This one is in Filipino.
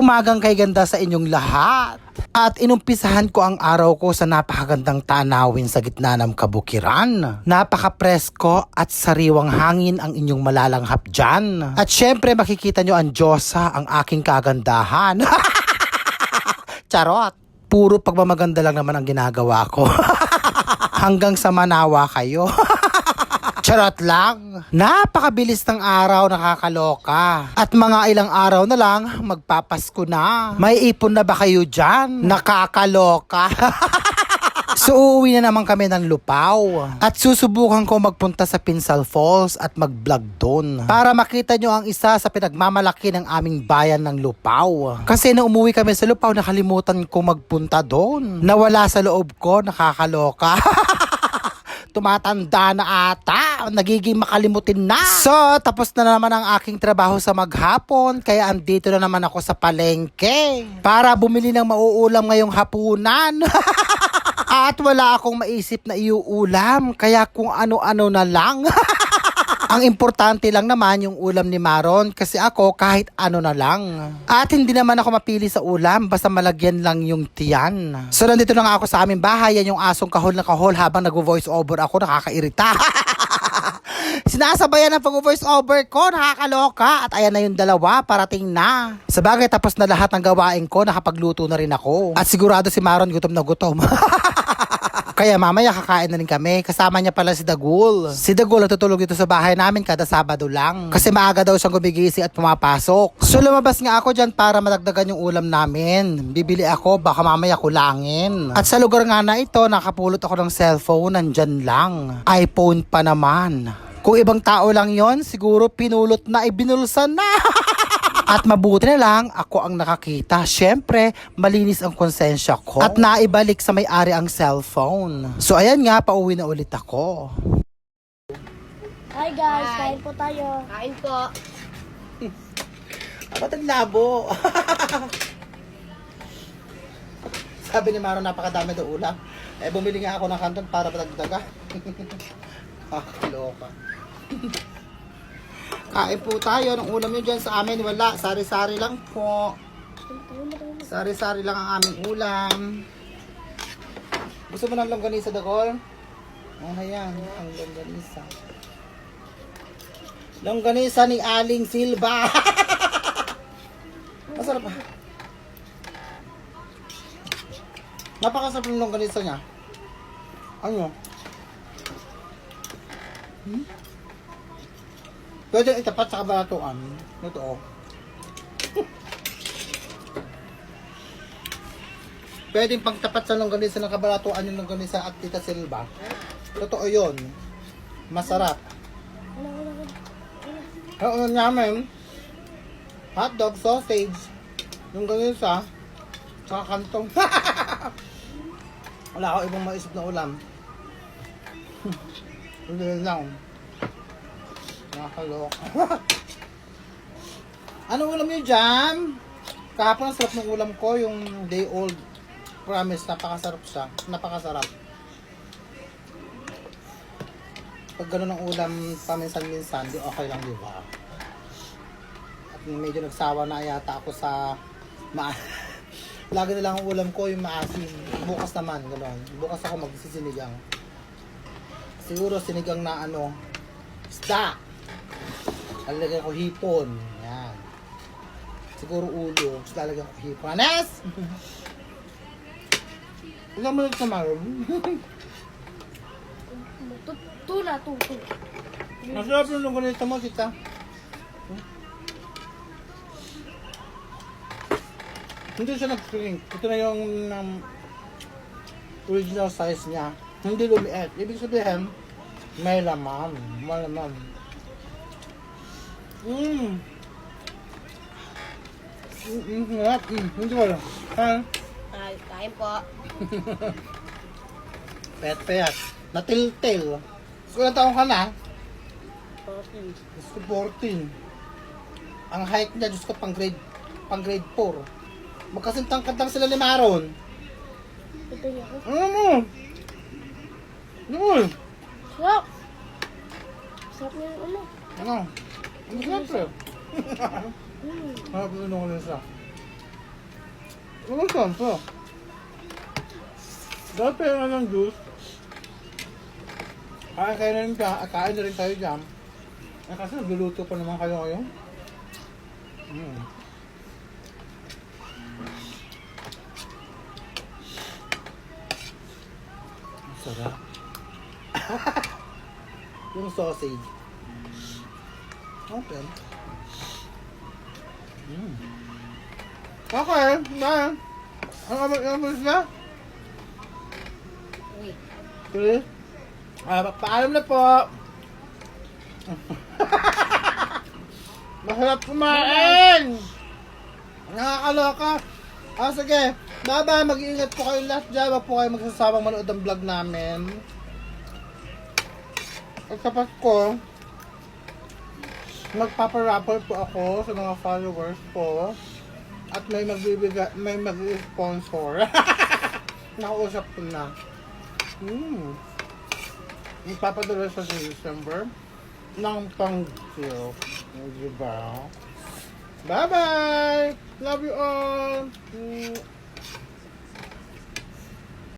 umagang kay ganda sa inyong lahat. At inumpisahan ko ang araw ko sa napakagandang tanawin sa gitna ng kabukiran. Napaka-presko at sariwang hangin ang inyong malalanghap dyan. At syempre makikita nyo ang Diyosa, ang aking kagandahan. Charot! Puro pagmamaganda lang naman ang ginagawa ko. Hanggang sa manawa kayo. Charot lang. Napakabilis ng araw, nakakaloka. At mga ilang araw na lang, magpapasko na. May ipon na ba kayo dyan? Nakakaloka. So uuwi na naman kami ng Lupaw at susubukan ko magpunta sa Pinsal Falls at mag-vlog doon para makita nyo ang isa sa pinagmamalaki ng aming bayan ng Lupaw. Kasi nung umuwi kami sa Lupaw nakalimutan ko magpunta doon. Nawala sa loob ko, nakakaloka. tumatanda na ata, nagiging makalimutin na. So, tapos na naman ang aking trabaho sa maghapon, kaya andito na naman ako sa palengke para bumili ng mauulam ngayong hapunan. At wala akong maisip na iuulam, kaya kung ano-ano na lang. Ang importante lang naman yung ulam ni Maron kasi ako kahit ano na lang. At hindi naman ako mapili sa ulam basta malagyan lang yung tiyan. So nandito na nga ako sa aming bahay, yan yung asong kahol na kahol habang nag-voice over ako, nakakairita. Sinasabayan ng pag-voice over ko, nakakaloka. At ayan na yung dalawa, parating na. Sa tapos na lahat ng gawain ko, nakapagluto na rin ako. At sigurado si Maron gutom na gutom. Kaya mamaya kakain na rin kami. Kasama niya pala si Dagul. Si Dagul natutulog dito sa bahay namin kada Sabado lang. Kasi maaga daw siyang gumigising at pumapasok. So lumabas nga ako dyan para madagdagan yung ulam namin. Bibili ako, baka mamaya kulangin. At sa lugar nga na ito, nakapulot ako ng cellphone, nandyan lang. iPhone pa naman. Kung ibang tao lang yon siguro pinulot na, ibinulsan na. At mabuti na lang, ako ang nakakita. Siyempre, malinis ang konsensya ko. At naibalik sa may-ari ang cellphone. So ayan nga, pauwi na ulit ako. Hi guys, Hi. kain po tayo. Kain po. Ba't ang labo? Sabi ni Maro, napakadami daw ulam. Eh, bumili nga ako ng kanton para patagdaga. ah, loka. Kain po tayo ng ulam nyo dyan sa amin. Wala, sari-sari lang po. Sari-sari lang ang aming ulam. Gusto mo ng longganisa, Dagol? Oh, ayan, ang longganisa. Longganisa ni Aling Silva. Masarap ba? Napakasarap ng longganisa niya. Ano? Hmm? Pwede itapat sa kabalatuan. Ito oh. Pwede pangtapat sa longganisa ng kabalatuan yung longganisa at tita Silva. Totoo yun. Masarap. Ulam namin, hotdog, sausage, yung ganisa, tsaka kantong. Wala ako ibang maisip na ulam. Hindi lang. Nakakalok. ano ulam niyo dyan? Kahapon ang sarap ng ulam ko, yung day old. Promise, napakasarap siya. Napakasarap. Pag ganun ang ulam paminsan-minsan, di okay lang, di ba? At medyo nagsawa na yata ako sa ma Lagi na lang ang ulam ko yung maasim. Bukas naman, gano'n. Bukas ako magsisinigang. Siguro sinigang na ano, isda. Lalagyan ko hipon. Yan. Siguro ulo. Tapos lalagyan ko hipon. Anes! Ilang minutes na maroon? Tu- Tula, tuto. Masarap yung longganisa mo, tita. Hindi siya nag-shrink. Ito na yung um, original size niya. Hindi lumiit. Ibig sabihin, may laman. May laman. Mm, mm, sarap. Mm, hindi ko lang. Ha? Ay, kain po. Pet-pet. Natil-til. Ilang taong ka na? Diyos ko, 14. Ang height niya, Diyos ko, pang grade, pang grade 4. Magkasintangkad lang sila ni Maron. Ito niya. Ano mo? Ano mo? Sarap! Sarap niya ano. Ano? Siyempre? Mm. Harap yung nung isa. Ano? Dapat pa yung anong juice. Kain kayo na rin ka, kain na rin tayo dyan. Eh, kasi nagluluto pa naman kayo ngayon. Mm. Sarap. yung sausage. Okay. Mm. Okay, na. Ang amag na? Uy. Tuloy. Ah, pa- paalam na po. Masarap kumain! Nakakaloka. Ah, sige. Bye-bye. Mag-iingat po kayo lahat dyan. Huwag po kayo magsasawang manood ng vlog namin. At sa Pasko, magpaparaffle po ako sa mga followers ko. At may magbibiga, may mag-sponsor. Nakausap ko na. Hmm. Magpapadala sa December ng pang-zero. Diba? Bye-bye! Love you all! Mm.